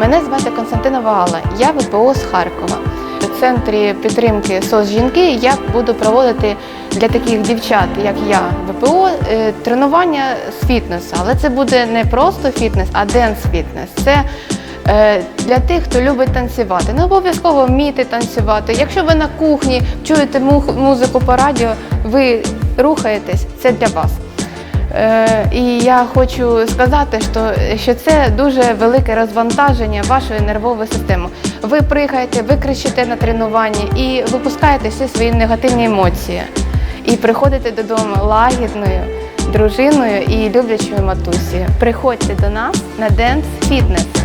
Мене звати Константина Вагала, я ВПО з Харкова. У центрі підтримки СОС жінки я буду проводити для таких дівчат, як я, ВПО, е, тренування з фітнесу. Але це буде не просто фітнес, а денс-фітнес. Це е, для тих, хто любить танцювати. Не обов'язково вміти танцювати. Якщо ви на кухні чуєте музику по радіо, ви рухаєтесь, це для вас. Е, І я хочу сказати, що, це дуже велике розвантаження вашої нервової системи. Ви приїхаєте, ви кричите на тренуванні і випускаєте всі свої негативні емоції. І приходите додому лагідною дружиною і люблячою матусі. Приходьте до нас на Dance Fitness.